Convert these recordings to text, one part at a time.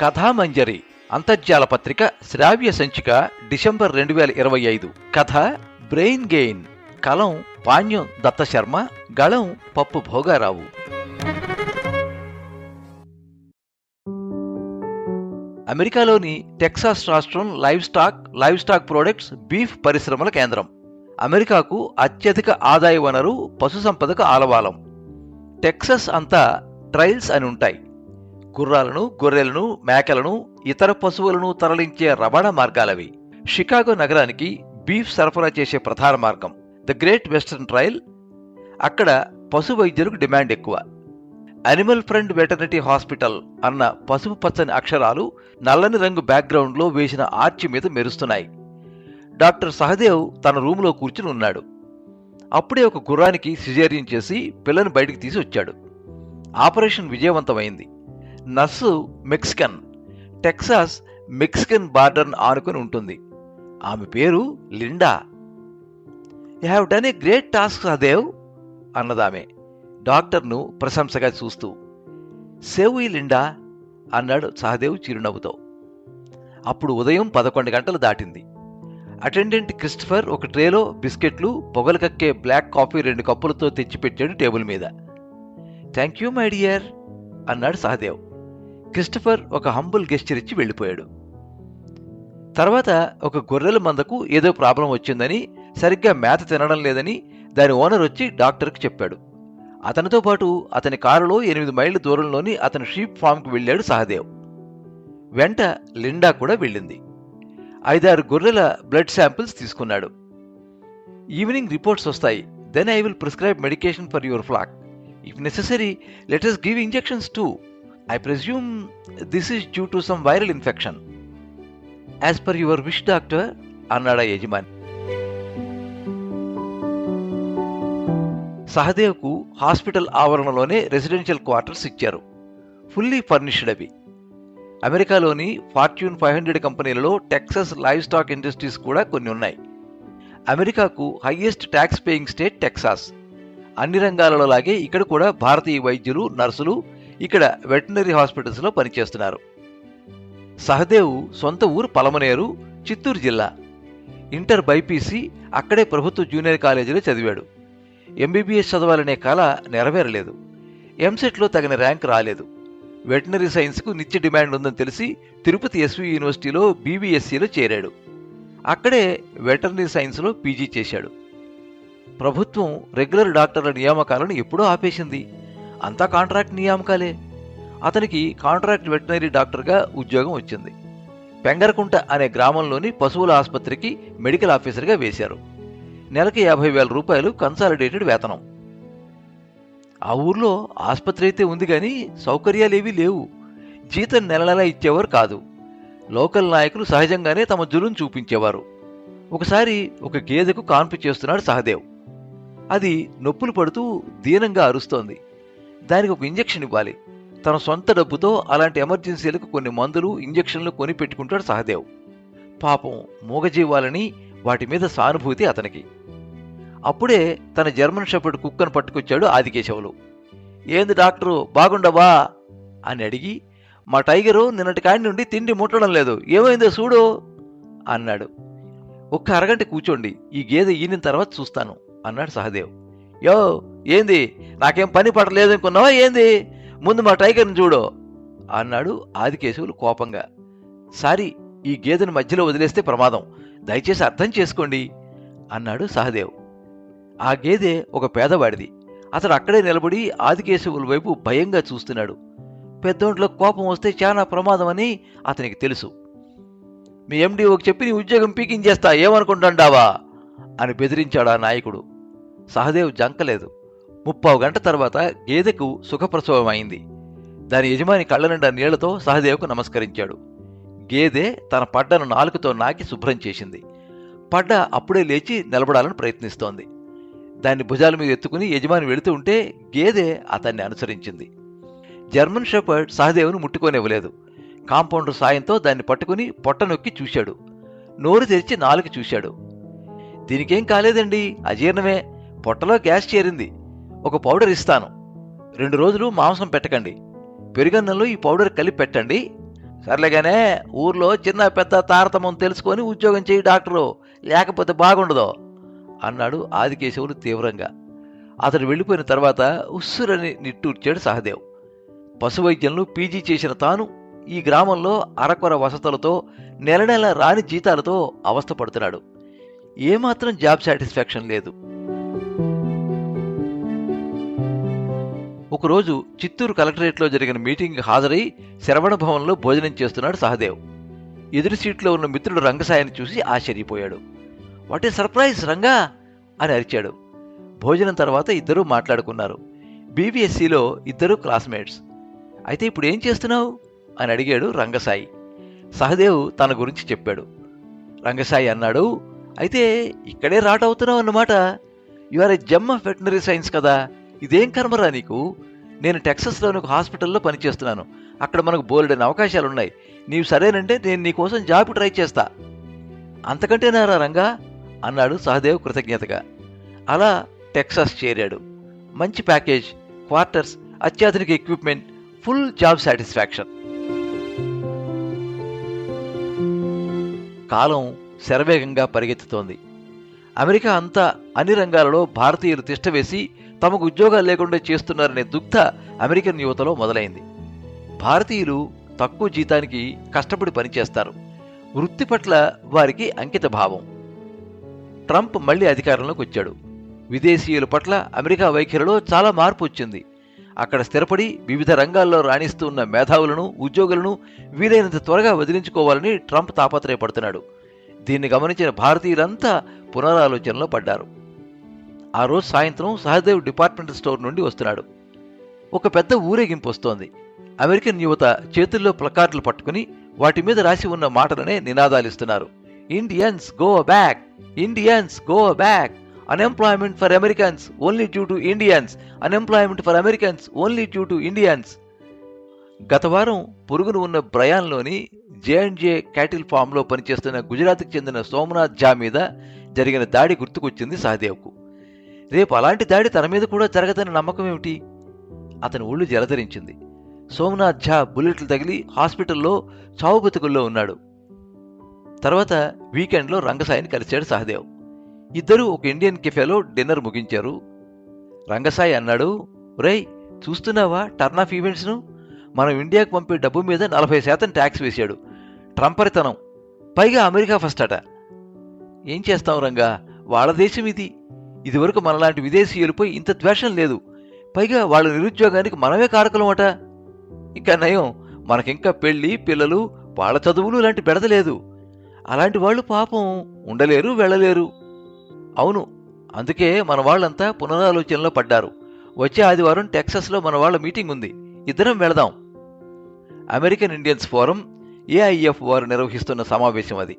కథామంజరి అంతర్జాల పత్రిక శ్రావ్య సంచిక డిసెంబర్ రెండు వేల ఇరవై ఐదు. కథ బ్రెయిన్ గెయిన్. కలం పాణ్యం దత్తశర్మ గళం పప్పు భోగారావు. అమెరికాలోని టెక్సాస్ రాష్ట్రం livestock livestock products beef పరిశ్రమల కేంద్రం. అమెరికాకు అత్యధిక ఆదాయ వనరు పశుసంపదకు ఆలవాలం. టెక్సస్ అంతా ట్రైల్స్ అని ఉంటాయి. గుర్రాలను గొర్రెలను మేకలను ఇతర పశువులను తరలించే రవాణా మార్గాలవి. షికాగో నగరానికి బీఫ్ సరఫరా చేసే ప్రధాన మార్గం. ద గ్రేట్ వెస్టర్న్ ట్రైల్ అక్కడ పశు వైద్యులకు డిమాండ్ ఎక్కువ. అనిమల్ ఫ్రెండ్ వెటర్నరీ హాస్పిటల్ అన్న పసుపు పచ్చని అక్షరాలు నల్లని రంగు బ్యాక్గ్రౌండ్లో వేసిన ఆర్చి మీద మెరుస్తున్నాయి. డాక్టర్ సహదేవ్ తన రూములో కూర్చుని ఉన్నాడు. అప్పుడే ఒక గుర్రానికి సిజేరియన్ చేసి పిల్లని బయటికి తీసి వచ్చాడు. ఆపరేషన్ విజయవంతమైంది. నర్సు మెక్సికన్ టెక్సాస్ మెక్సికన్ బార్డర్ను ఆనుకొని ఉంటుంది. ఆమె పేరు Linda. You have done a great task Sahadev అన్నదామె. డాక్టర్ను ప్రశంసగా చూస్తూ సేవ్ ఈ లిండా అన్నాడు సహదేవ్ చిరునవ్వుతో. అప్పుడు ఉదయం పదకొండు గంటలు దాటింది. అటెండెంట్ క్రిస్టఫర్ ఒక ట్రేలో బిస్కెట్లు పొగలు కక్కే బ్లాక్ కాఫీ రెండు కప్పులతో తెచ్చిపెట్టాడు టేబుల్ మీద. థ్యాంక్ యూ మై డియర్ అన్నాడు సహదేవ్. క్రిస్టఫర్ ఒక హంబుల్ గెస్చర్ ఇచ్చి వెళ్ళిపోయాడు. తర్వాత ఒక గొర్రెల మందకు ఏదో ప్రాబ్లం వచ్చిందని సరిగ్గా మేత తినడం లేదని దాని ఓనర్ వచ్చి డాక్టర్కి చెప్పాడు. అతనితో పాటు అతని కారులో ఎనిమిది మైళ్ళ దూరంలోని అతని షీప్ ఫామ్కి వెళ్ళాడు సహదేవ్. వెంట లిండా కూడా వెళ్ళింది. ఐదారు గొర్రెల బ్లడ్ శాంపిల్స్ తీసుకున్నాడు. ఈవినింగ్ రిపోర్ట్స్ వస్తాయి. Then I will prescribe medication for your flock. If necessary let's give injections too I presume this is due to some viral infection as per your wish doctor అన్నాడా యజమాని సహదేవ్కు hospital ఆవరణలోనే residential quarters ఇచ్చారు fully furnished అవి అమెరికాలోని Fortune five hundred కంపెనీలలో Texas livestock industries కూడా కొన్ని ఉన్నాయి అమెరికాకు highest tax paying state Texas అన్ని రంగాలలో లాగే ఇక్కడ కూడా భారతీయ వైద్యులు నర్సులు ఇక్కడ వెటనరీ హాస్పిటల్స్లో పనిచేస్తున్నారు. సహదేవ్ సొంత ఊరు పలమనేరు చిత్తూరు జిల్లా. ఇంటర్ బైపీసీ అక్కడే ప్రభుత్వ జూనియర్ కాలేజీలో చదివాడు. ఎంబీబీఎస్ చదవాలనే కళ నెరవేరలేదు. ఎంసెట్లో తగిన ర్యాంక్ రాలేదు. వెటనరీ సైన్స్కు నిత్య డిమాండ్ ఉందని తెలిసి తిరుపతి ఎస్వి యూనివర్సిటీలో బీబీఎస్సీలో చేరాడు. అక్కడే వెటర్నరీ సైన్స్లో పీజీ చేశాడు. ప్రభుత్వం రెగ్యులర్ డాక్టర్ల నియామకాలను ఎప్పుడూ ఆపేసింది. అంతా కాంట్రాక్ట్ నియామకాలే. అతనికి కాంట్రాక్ట్ వెటనరీ డాక్టర్గా ఉద్యోగం వచ్చింది. పెంగరకుంట అనే గ్రామంలోని పశువుల ఆసుపత్రికి మెడికల్ ఆఫీసర్గా వేశారు. నెలకి యాభై వేల రూపాయలు కన్సాలిడేటెడ్ వేతనం. ఆ ఊర్లో ఆసుపత్రి అయితే ఉంది కానీ సౌకర్యాలేవీ లేవు. జీతం నెల నెల ఇచ్చేవారు కాదు. లోకల్ నాయకులు సహజంగానే తమ జులును చూపించేవారు. ఒకసారి ఒక గేదెకు కాన్పు చేస్తున్నాడు సహదేవ్. అది నొప్పులు పడుతూ దీనంగా అరుస్తోంది. దానికి ఒక ఇంజెక్షన్ ఇవ్వాలి. తన సొంత డబ్బుతో అలాంటి ఎమర్జెన్సీలకు కొన్ని మందులు ఇంజెక్షన్లు కొని పెట్టుకుంటాడు సహదేవ్. పాపం మూగజీవాలని వాటి మీద సానుభూతి అతనికి. అప్పుడే తన జర్మన్ షెఫర్డ్ కుక్కను పట్టుకొచ్చాడు ఆదికేశవులు. ఏంది డాక్టరు బాగుండవా? అని అడిగి మా టైగరు నిన్నటి కాడి నుండి తిండి ముట్టడం లేదు. ఏమైందో చూడు అన్నాడు. ఒక్క అరగంట కూర్చోండి ఈ గేదె ఈనిన తర్వాత చూస్తాను అన్నాడు సహదేవ్. యో ఏంది? నాకేం పని పడలేదనుకున్నావా ఏంది? ముందు మా టైగర్ని చూడు. అన్నాడు ఆదికేశవులు కోపంగా. సారీ ఈ గేదెను మధ్యలో వదిలేస్తే ప్రమాదం. దయచేసి అర్థం చేసుకోండి అన్నాడు సహదేవ్. ఆ గేదె ఒక పేదవాడిది. అతడు అక్కడే నిలబడి ఆదికేశవుల వైపు భయంగా చూస్తున్నాడు. పెద్దోంట్లో కోపం వస్తే చాలా ప్రమాదమని అతనికి తెలుసు. మీ ఎండిఓకి చెప్పి నీ ఉద్యోగం పీకించేస్తా ఏమనుకుంటాండావా అని బెదిరించాడు ఆ నాయకుడు. సహదేవ్ జంకలేదు. ముప్పావు గంట తర్వాత గేదెకు సుఖప్రసవం అయింది. దాని యజమాని కళ్ళ నిండా నీళ్ళతో సహదేవకు నమస్కరించాడు. గేదె తన పడ్డను నాలుకతో నాకి శుభ్రం చేసింది. పడ్డ అప్పుడే లేచి నిలబడాలని ప్రయత్నిస్తోంది. దాన్ని భుజాల మీద ఎత్తుకుని యజమాని వెళుతూ ఉంటే గేదె అతన్ని అనుసరించింది. జర్మన్ షెపర్డ్ సహదేవుని ముట్టుకోనివ్వలేదు. కాంపౌండర్ సాయంతో దాన్ని పట్టుకుని పొట్ట నొక్కి చూశాడు. నోరు తెరిచి నాలుక చూశాడు. దీనికేం కాలేదండి? అజీర్ణమే. పొట్టలో గ్యాస్ చేరింది. ఒక పౌడర్ ఇస్తాను. రెండు రోజులు మాంసం పెట్టకండి. పెరుగన్నంలో ఈ పౌడర్ కలిపి పెట్టండి. సర్లేగానే ఊర్లో చిన్న పెద్ద తారతమ్యం తెలుసుకొని ఉద్యోగం చేయి డాక్టరు. లేకపోతే బాగుండదు అన్నాడు ఆదికేశవుడు తీవ్రంగా. అతడు వెళ్ళిపోయిన తర్వాత ఉస్సురని నిట్టూర్చాడు సహదేవ్. పశువైద్యంలో పీజీ చేసిన తాను ఈ గ్రామంలో అరకొర వసతులతో నెల నెల రాని జీతాలతో అవస్థపడుతున్నాడు. ఏమాత్రం జాబ్ సాటిస్ఫాక్షన్ లేదు. ఒకరోజు చిత్తూరు కలెక్టరేట్లో జరిగిన మీటింగ్కి హాజరై శరవణ భవన్లో భోజనం చేస్తున్నాడు సహదేవ్. ఎదురు సీట్లో ఉన్న మిత్రుడు రంగసాయిని చూసి ఆశ్చర్యపోయాడు. What a surprise Ranga! అని అరిచాడు. భోజనం తర్వాత ఇద్దరూ మాట్లాడుకున్నారు. బీబీఎస్సీలో ఇద్దరు క్లాస్మేట్స్. అయితే ఇప్పుడు ఏం చేస్తున్నావు? అని అడిగాడు రంగసాయి. సహదేవ్ తన గురించి చెప్పాడు. రంగసాయి అన్నాడు అయితే ఇక్కడే రాట్ అవుతున్నావు అన్నమాట. You are a Jammu of veterinary science కదా. ఇదేం కర్మరా నీకు? నేను టెక్సస్లోని ఒక హాస్పిటల్లో పనిచేస్తున్నాను. అక్కడ మనకు బోలెడైన అవకాశాలు ఉన్నాయి నీవు సరేనంటే నేను నీకోసం జాబ్ ట్రై చేస్తా. అంతకంటేనారా రంగా? అన్నాడు సహదేవ్ కృతజ్ఞతగా. అలా టెక్సాస్ చేరాడు. మంచి ప్యాకేజ్ క్వార్టర్స్ అత్యాధునిక ఎక్విప్మెంట్ ఫుల్ జాబ్ సాటిస్ఫాక్షన్. కాలం శరవేగంగా పరిగెత్తుతోంది. అమెరికా అంతా అన్ని రంగాలలో భారతీయులు తిష్టవేసి తమకు ఉద్యోగాలు లేకుండా చేస్తున్నారనే దుగ్ధ అమెరికన్ యువతలో మొదలైంది. భారతీయులు తక్కువ జీతానికి కష్టపడి పనిచేస్తారు. వృత్తి పట్ల వారికి అంకిత భావం ట్రంప్ మళ్ళీ అధికారంలోకి వచ్చాడు. విదేశీయుల పట్ల అమెరికా వైఖరిలో చాలా మార్పు వచ్చింది. అక్కడ స్థిరపడి వివిధ రంగాల్లో రాణిస్తూ ఉన్న మేధావులను ఉద్యోగులను వీలైనంత త్వరగా వదిలించుకోవాలని ట్రంప్ తాపత్రయపడుతున్నాడు. దీన్ని గమనించిన భారతీయులంతా పునరాలోచనలో పడ్డారు. ఆ రోజు సాయంత్రం సహదేవ్ డిపార్ట్మెంటల్ స్టోర్ నుండి వస్తున్నాడు. ఒక పెద్ద ఊరేగింపు వస్తోంది. అమెరికన్ యువత చేతుల్లో ప్లకార్డులు పట్టుకుని వాటి మీద రాసి ఉన్న మాటలనే నినాదాలిస్తున్నారు Indians go back! Indians go back! Unemployment for Americans only due to Indians unemployment for Americans only due to Indians గత వారం పొరుగును ఉన్న బ్రయాన్లోని జే క్యాటిల్ ఫామ్లో పనిచేస్తున్న గుజరాత్కి చెందిన సోమనాథ్ జా మీద జరిగిన దాడి గుర్తుకొచ్చింది సహదేవ్కు. రేపు అలాంటి దాడి తన మీద కూడా జరగదని నమ్మకం ఏమిటి? అతని ఒళ్ళు జలధరించింది. సోమనాథ్ ఝా బుల్లెట్లు తగిలి హాస్పిటల్లో చావుబతుకుల్లో ఉన్నాడు. తర్వాత వీకెండ్లో రంగసాయిని కలిశాడు సహదేవ్. ఇద్దరూ ఒక ఇండియన్ కెఫేలో డిన్నర్ ముగించారు. రంగసాయి అన్నాడు రేయ్ చూస్తున్నావా టర్న్ ఆఫ్ ఈవెంట్స్ను? మనం ఇండియాకు పంపే డబ్బు మీద నలభై శాతం ట్యాక్స్ వేశాడు. ట్రంపరితనం. పైగా అమెరికా ఫస్ట్ అట. ఏం చేస్తాం రంగా? వాళ్ళ దేశం ఇది. ఇదివరకు మనలాంటి విదేశీయులపై ఇంత ద్వేషం లేదు. పైగా వాళ్ళ నిరుద్యోగానికి మనమే కారకులమట. ఇంకా నయం మనకింకా పెళ్ళి పిల్లలు వాళ్ళ చదువులు లాంటి బెడదలేదు అలాంటి వాళ్ళు పాపం ఉండలేరు వెళ్ళలేరు. అవును అందుకే మన వాళ్ళంతా పునరాలోచనలో పడ్డారు. వచ్చే ఆదివారం టెక్సస్లో మన వాళ్ళ మీటింగ్ ఉంది. ఇద్దరం వెళదాం. అమెరికన్ ఇండియన్స్ ఫోరం ఏఐఎఫ్ వారు నిర్వహిస్తున్న సమావేశం అది.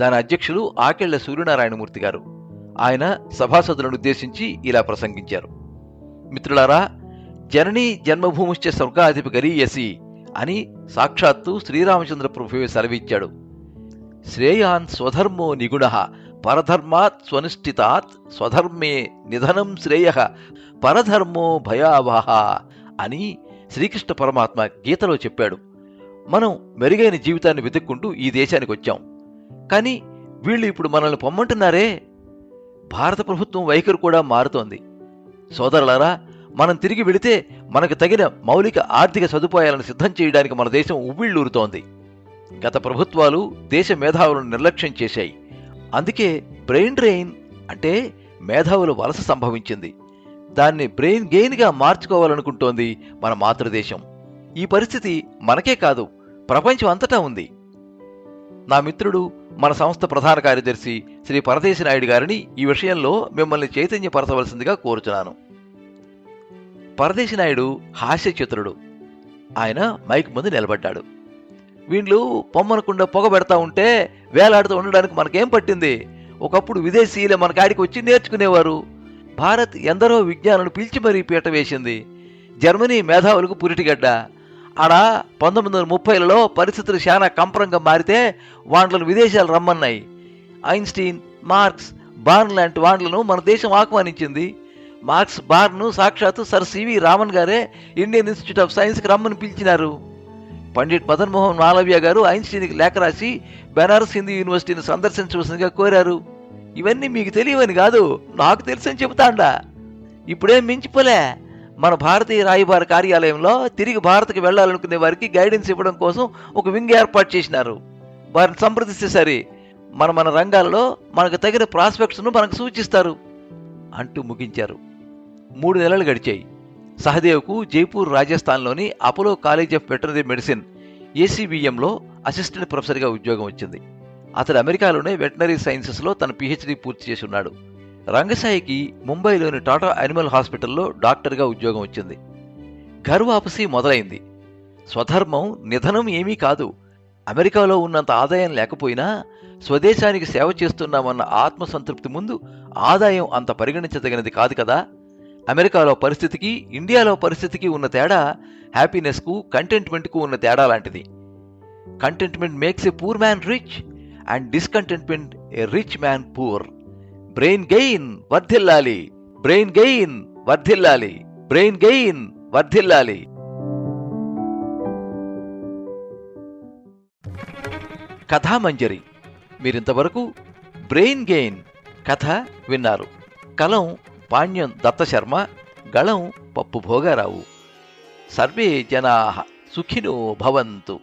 దాని అధ్యక్షులు ఆకెళ్ళ సూర్యనారాయణమూర్తి గారు. ఆయన సభాసదులను ఉద్దేశించి ఇలా ప్రసంగించారు. మిత్రులారా జననీ జన్మభూమిశ్చ స్వర్గాధిప గరీయసి అని సాక్షాత్తు శ్రీరామచంద్ర ప్రభువే సెలవిచ్చాడు. శ్రేయాన్ స్వధర్మో నిగుణ పరధర్మాత్ స్వనిష్ఠితాత్ స్వధర్మే నిధనం శ్రేయ పరధర్మో భయావహ అని శ్రీకృష్ణ పరమాత్మ గీతలో చెప్పాడు. మనం మెరుగైన జీవితాన్ని వెతుక్కుంటూ ఈ దేశానికి వచ్చాం కానీ వీళ్ళు ఇప్పుడు మనల్ని పొమ్మంటున్నారే? భారత ప్రభుత్వం వైఖరి కూడా మారుతోంది. సోదరులారా మనం తిరిగి వెళితే మనకు తగిన మౌలిక ఆర్థిక సదుపాయాలను సిద్ధం చేయడానికి మన దేశం ఉవ్విళ్ళూరుతోంది. గత ప్రభుత్వాలు దేశ మేధావులను నిర్లక్ష్యం చేశాయి. అందుకే బ్రెయిన్ డ్రెయిన్ అంటే మేధావుల వలస సంభవించింది. దాన్ని బ్రెయిన్ గెయిన్గా మార్చుకోవాలనుకుంటోంది మన మాతృదేశం. ఈ పరిస్థితి మనకే కాదు ప్రపంచం అంతటా ఉంది. నా మిత్రుడు మన సంస్థ ప్రధాన కార్యదర్శి శ్రీ పరదేశి నాయుడు గారిని ఈ విషయంలో మిమ్మల్ని చైతన్యపరచవలసిందిగా కోరుచున్నాను. పరదేశి నాయుడు హాస్యచిత్రుడు. ఆయన మైక్ ముందు నిలబడ్డాడు. వీళ్ళు పొమ్మనకుండా పొగ పెడతా ఉంటే వేలాడుతూ ఉండడానికి మనకేం పట్టింది? ఒకప్పుడు విదేశీయులే మన కాడికి వచ్చి నేర్చుకునేవారు. భారత్ ఎందరో విజ్ఞానులు పిలిచి మరీ పీట వేసింది. జర్మనీ మేధావులకు పురిటిగడ్డ. ఆడ పంతొమ్మిది వందల ముప్పైలలో పరిస్థితులు చాలా కంపరంగా మారితే వాండ్లను విదేశాలు రమ్మన్నాయి. ఐన్స్టీన్ మార్క్స్ బార్న్ లాంటి వాండ్లను మన దేశం ఆహ్వానించింది. మార్క్స్ బార్ను సాక్షాత్తు సర్ సివి రామన్ గారే ఇండియన్ ఇన్స్టిట్యూట్ ఆఫ్ సైన్స్కి రమ్మని పిలిచినారు. పండిట్ మదన్ మోహన్ మాలవ్య గారు ఐన్స్టీన్కి లేఖ రాసి బెనారస్ హిందూ యూనివర్సిటీని సందర్శించవలసిందిగా కోరారు. ఇవన్నీ మీకు తెలియవని కాదు నాకు తెలుసని చెబుతాండా. ఇప్పుడేం మించిపోలే? మన భారతీయ రాయబార కార్యాలయంలో తిరిగి భారత్కి వెళ్ళాలనుకునే వారికి గైడెన్స్ ఇవ్వడం కోసం ఒక వింగ్ ఏర్పాటు చేసినారు. వారిని సంప్రదిస్తే సరే మన మన రంగాలలో మనకు తగిన ప్రాస్పెక్ట్స్ను మనకు సూచిస్తారు అంటూ ముగించారు. మూడు నెలలు గడిచాయి. సహదేవ్కు జైపూర్ రాజస్థాన్లోని Apollo college of veterinary medicine ఏసీబీఎంలో assistant ప్రొఫెసర్గా ఉద్యోగం వచ్చింది. అతడు అమెరికాలోనే వెటనరీ సైన్సెస్లో తన పిహెచ్డి పూర్తి చేసి ఉన్నాడు. రంగసాయికి ముంబైలోని టాటా యానిమల్ హాస్పిటల్లో డాక్టర్గా ఉద్యోగం వచ్చింది. ఘర్ వాపసీ మొదలైంది. స్వధర్మం నిధనం ఏమీ కాదు. అమెరికాలో ఉన్నంత ఆదాయం లేకపోయినా స్వదేశానికి సేవ చేస్తున్నామన్న ఆత్మసంతృప్తి ముందు ఆదాయం అంత పరిగణించదగినది కాదు కదా. అమెరికాలో పరిస్థితికి ఇండియాలో పరిస్థితికి ఉన్న తేడా హ్యాపీనెస్కు కంటెంట్మెంట్కు ఉన్న తేడా లాంటిది. Contentment makes a poor man rich and discontentment a rich man poor. Brain gain వర్ధిల్లాలి. బ్రెయిన్ గెయిన్ వర్ధిల్లాలి. బ్రెయిన్ గెయిన్ వర్ధిల్లాలి. కథామంజరి మీరింతవరకు బ్రెయిన్ గెయిన్ కథ విన్నారు. కలం పాణ్యం దత్తశర్మ గళం పప్పు భోగారావు సర్వే జనా సుఖినో భవంతు.